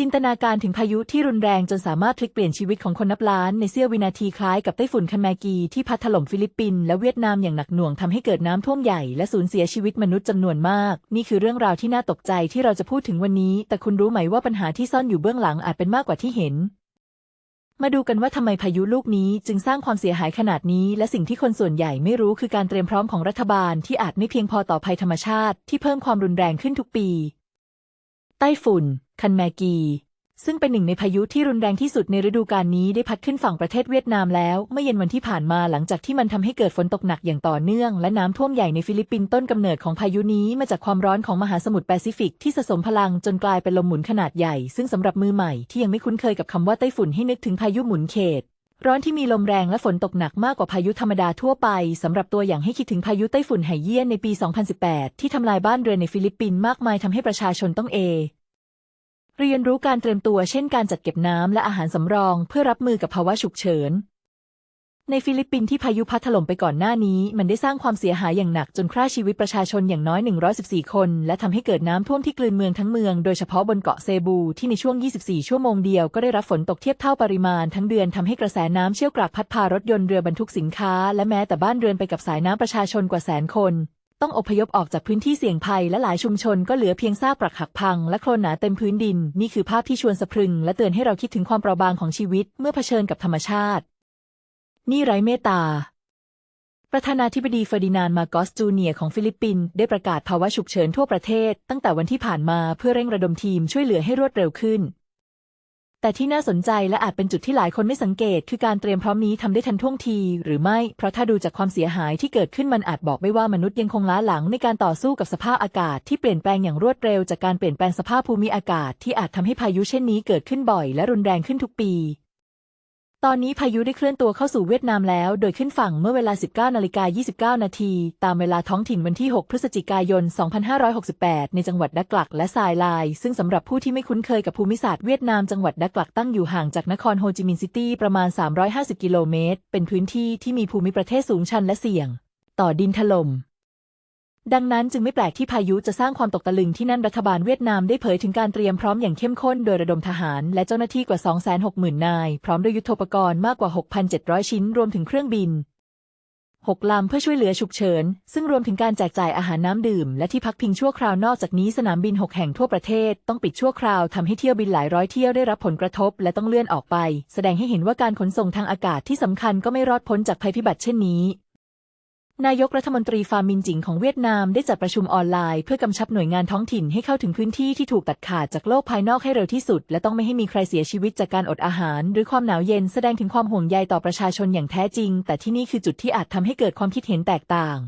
จินตนาการถึงพายุที่รุนแรงจนสามารถพลิกเปลี่ยนชีวิตของคนนับล้านในเสี้ยววินาทีคล้ายกับไต้ฝุ่นคันแมกีที่พัดถล่มฟิลิปปินส์และเวียดนามอย่างหนักหน่วงทำให้เกิดน้ำท่วมใหญ่และสูญเสียชีวิตมนุษย์จำนวนมาก นี่คือเรื่องราวที่น่าตกใจที่เราจะพูดถึงวันนี้ แต่คุณรู้ไหมว่าปัญหาที่ซ่อนอยู่เบื้องหลังอาจเป็นมากกว่าที่เห็น มาดูกันว่าทำไมพายุลูกนี้จึงสร้างความเสียหายขนาดนี้ และสิ่งที่คนส่วนใหญ่ไม่รู้คือการเตรียมพร้อมของรัฐบาลที่อาจไม่เพียงพอต่อภัยธรรมชาติที่เพิ่มความรุนแรงขึ้นทุกปี ไต้ฝุ่น คันแมกี ซึ่งเป็นหนึ่งในพายุที่รุนแรงที่สุดในฤดูกาลนี้ได้พัดขึ้นฝั่งประเทศเวียดนามแล้ว เมื่อเย็นวันที่ผ่านมาหลังจากที่มันทำให้เกิดฝนตกหนักอย่างต่อเนื่อง และน้ำท่วมใหญ่ในฟิลิปปินส์ต้นกำเนิดของพายุนี้มาจากความร้อนของมหาสมุทรแปซิฟิกที่สะสมพลังจนกลายเป็นลมหมุนขนาดใหญ่ ซึ่งสำหรับมือใหม่ที่ยังไม่คุ้นเคยกับคำว่าไต้ฝุ่นให้นึกถึงพายุหมุนเขต ร้อนที่มีลมแรงและฝนตกหนักมากกว่าพายุธรรมดาทั่วไป สำหรับตัวอย่างให้คิดถึงพายุไต้ฝุ่นไหเยี่ยนในปี 2018 ที่ทำลายบ้านเรือนในฟิลิปปินส์มากมายทำให้ประชาชนต้องเอ เรียนรู้การเตรียมตัวเช่นการจัดเก็บน้ำและอาหารสำรอง เพื่อรับมือกับภาวะฉุกเฉิน ในฟิลิปปินส์ที่พายุพัดถล่มไปก่อนหน้านี้ มันได้สร้างความเสียหายอย่างหนักจนฆ่าชีวิตประชาชนอย่างน้อย 114 คน และทำให้เกิดน้ำท่วมที่กลืนเมืองทั้งเมืองโดยเฉพาะบนเกาะเซบู ที่ในช่วง 24 ชั่วโมงเดียวก็ได้รับฝนตกเทียบเท่าปริมาณทั้งเดือนทำให้กระแสน้ำเชี่ยวกรากพัดพารถยนต์เรือบรรทุกสินค้า และแม้แต่บ้านเรือนไปกับสายน้ำประชาชนกว่าแสนคนต้องอพยพออกจากพื้นที่เสี่ยงภัยและหลายชุมชนก็เหลือเพียงซากปรักหักพัง และโคลนหนาเต็มพื้นดิน นี่คือภาพที่ชวนสะพรึง และเตือนให้เราคิดถึงความเปราะบางของชีวิตเมื่อเผชิญกับธรรมชาติ นี่ไร้เมตตา ประธานาธิบดีเฟอร์ดินานด์มาโกสจูเนียของฟิลิปปินส์ได้ประกาศภาวะฉุกเฉินทั่วประเทศ ตั้งแต่วันที่ผ่านมาเพื่อเร่งระดมทีมช่วยเหลือให้รวดเร็วขึ้น แต่ที่น่าสนใจและอาจเป็นจุดที่หลายคนไม่สังเกต คือการเตรียมพร้อมนี้ทำได้ทันท่วงที หรือไม่ เพราะถ้าดูจากความเสียหายที่เกิดขึ้นมันอาจบอกไม่ว่ามนุษย์ยังคงล้าหลังในการต่อสู้กับสภาพอากาศที่เปลี่ยนแปลงอย่างรวดเร็วจากการเปลี่ยนแปลงสภาพภูมิอากาศที่อาจทำให้พายุเช่นนี้เกิดขึ้นบ่อย และรุนแรงขึ้นทุกปี ตอนนี้พายุได้เคลื่อนตัวเข้าสู่เวียดนามแล้ว โดยขึ้นฝั่งเมื่อเวลา 19นาฬิกา29 นาที ตามเวลาท้องถิ่นวันที่ 6 พฤศจิกายน 2568 ในจังหวัดดักลักและซายลาย ซึ่งสำหรับผู้ที่ไม่คุ้นเคยกับภูมิศาสตร์เวียดนามจังหวัดดักลักตั้งอยู่ห่างจากนครโฮจิมินห์ซิตี้ประมาณ 350 กิโลเมตร เป็นพื้นที่ที่มีภูมิประเทศสูงชันและเสี่ยง ต่อดินถล่ม ดังนั้นจึงไม่แปลกที่พายุจะสร้างความตกตะลึงที่นั่นรัฐบาลเวียดนามได้เผยถึงการเตรียมพร้อมอย่างเข้มข้นโดยระดมทหารและเจ้าหน้าที่กว่า 260,000 นาย พร้อมด้วยยุทโธปกรณ์มากกว่า 6,700 ชิ้น รวมถึงเครื่องบิน 6 ลำเพื่อช่วยเหลือฉุกเฉิน ซึ่งรวมถึงการแจกจ่ายอาหารน้ำดื่ม และที่พักพิงชั่วคราวนอกจากนี้สนามบิน 6 แห่งทั่วประเทศ ต้องปิดชั่วคราวทำให้เที่ยวบินหลายร้อยเที่ยวได้รับผลกระทบ และต้องเลื่อนออกไป แสดงให้เห็นว่าการขนส่งทางอากาศที่สำคัญก็ไม่รอดพ้นจากภัยพิบัติเช่นนี้ นายกรัฐมนตรีฟามินจิงของเวียดนามได้จัดประชุมออนไลน์เพื่อกำชับหน่วยงานท้องถิ่นให้เข้าถึงพื้นที่ที่ถูกตัดขาดจากโลกภายนอกให้เร็วที่สุด และต้องไม่ให้มีใครเสียชีวิตจากการอดอาหาร หรือความหนาวเย็นแสดงถึงความห่วงใยต่อประชาชนอย่างแท้จริง แต่ที่นี่คือจุดที่อาจทำให้เกิดความคิดเห็นแตกต่าง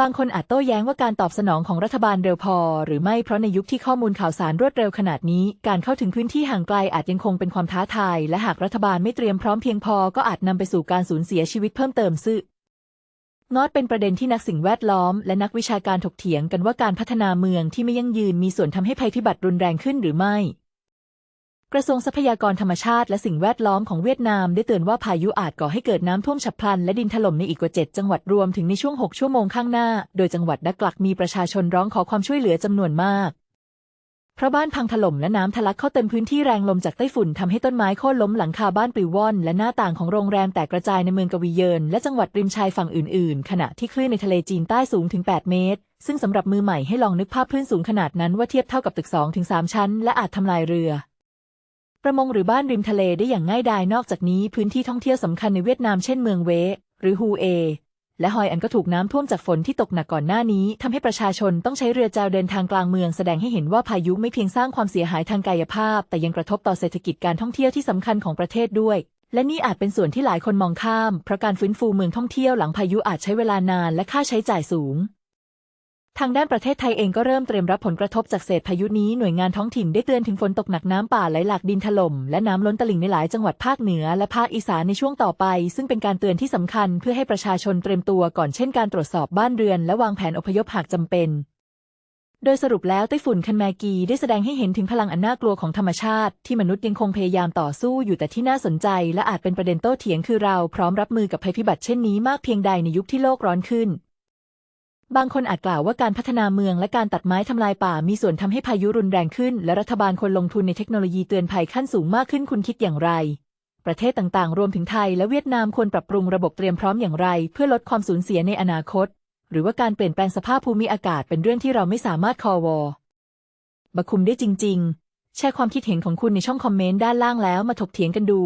บางคนอาจโต้แย้งว่าการตอบสนองของรัฐบาลเร็วพอ หรือไม่เพราะในยุคที่ข้อมูลข่าวสารรวดเร็วขนาดนี้ การเข้าถึงพื้นที่ห่างไกลอาจยังคงเป็นความท้าทาย และหากรัฐบาลไม่เตรียมพร้อมเพียงพอก็อาจนำไปสู่การสูญเสียชีวิตเพิ่มเติมซึ่ง งอดเป็นประเด็นที่นักสิ่งแวดล้อม และนักวิชาการถกเถียงกันว่าการพัฒนาเมืองที่ไม่ยั่งยืนมีส่วนทำให้ภัยพิบัติรุนแรงขึ้นหรือไม่ กระทรวงทรัพยากรธรรมชาติและสิ่งแวดล้อมของเวียดนามได้เตือนว่าพายุอาจก่อให้เกิดน้ำท่วมฉับพลันและดินถล่มในอีกกว่า 7 จังหวัดรวมถึงในช่วง 6 ชั่วโมงข้างหน้า โดยจังหวัดดักลักมีประชาชนร้องขอความช่วยเหลือจำนวนมาก เพราะบ้านพังถล่มและน้ำทะลักเข้าเต็มพื้นที่แรงลมจากไต้ฝุ่นทำให้ต้นไม้โค่นล้มหลังคาบ้านปลิวว่อน และหน้าต่างของโรงแรมแตกกระจายในเมืองกวีเยิน และจังหวัดริมชายฝั่งอื่น ๆ ขณะที่คลื่นในทะเลจีนใต้สูงถึง 8 เมตร ซึ่งสำหรับมือใหม่ให้ลองนึกภาพคลื่นสูงขนาดนั้นว่าเทียบเท่ากับตึก2-3ชั้น และอาจทำลายเรือประมงหรือบ้านริมทะเลได้อย่างง่ายดายนอกจากนี้พื้นที่ท่องเที่ยวสำคัญในเวียดนามเช่นเมืองเวหรือฮูเอ และฮอยอันก็ถูกน้ำท่วมจากฝนที่ตกหนักก่อนหน้านี้ทำให้ประชาชนต้องใช้เรือแจวเดินทางกลางเมืองแสดงให้เห็นว่าพายุไม่เพียงสร้างความเสียหายทางกายภาพ แต่ยังกระทบต่อเศรษฐกิจการท่องเที่ยวที่สำคัญของประเทศด้วย และนี่อาจเป็นส่วนที่หลายคนมองข้าม เพราะการฟื้นฟูเมืองท่องเที่ยวหลังพายุอาจใช้เวลานานและค่าใช้จ่ายสูง ทางด้านประเทศไทยเองก็เริ่มเตรียมรับผลกระทบจากเศษพายุนี้หน่วยงานท้องถิ่นได้เตือนถึงฝนตกหนักน้ำป่าไหลหลากดินถล่มและน้ำล้นตลิ่งในหลายจังหวัดภาคเหนือและภาคอีสานในช่วงต่อไป ซึ่งเป็นการเตือนที่สำคัญเพื่อให้ประชาชนเตรียมตัวก่อนเช่นการตรวจสอบบ้านเรือนและวางแผนอพยพหากจำเป็น โดยสรุปแล้วไต้ฝุ่นคันแมกีได้แสดงให้เห็นถึงพลังอันน่ากลัวของธรรมชาติ ที่มนุษย์ยังคงพยายามต่อสู้อยู่แต่ที่น่าสนใจ และอาจเป็นประเด็นโต้เถียงคือเราพร้อมรับมือกับภัยพิบัติเช่นนี้มากเพียงใดในยุคที่โลกร้อนขึ้น บางคนอาจกล่าวว่าการพัฒนาเมืองและการตัดไม้ทำลายป่ามีส่วนทำให้พายุรุนแรงขึ้น และรัฐบาลควรลงทุนในเทคโนโลยีเตือนภัยขั้นสูงมากขึ้นคุณคิดอย่างไร ประเทศต่างๆ รวมถึงไทยและเวียดนามควรปรับปรุงระบบเตรียมพร้อมอย่างไร เพื่อลดความสูญเสียในอนาคต หรือว่าการเปลี่ยนแปลงสภาพภูมิอากาศเป็นเรื่องที่เราไม่สามารถคอวอบคุมได้จริง ๆ แชร์ความคิดเห็นของคุณในช่องคอมเมนต์ด้านล่างแล้วมาถกเถียงกันดู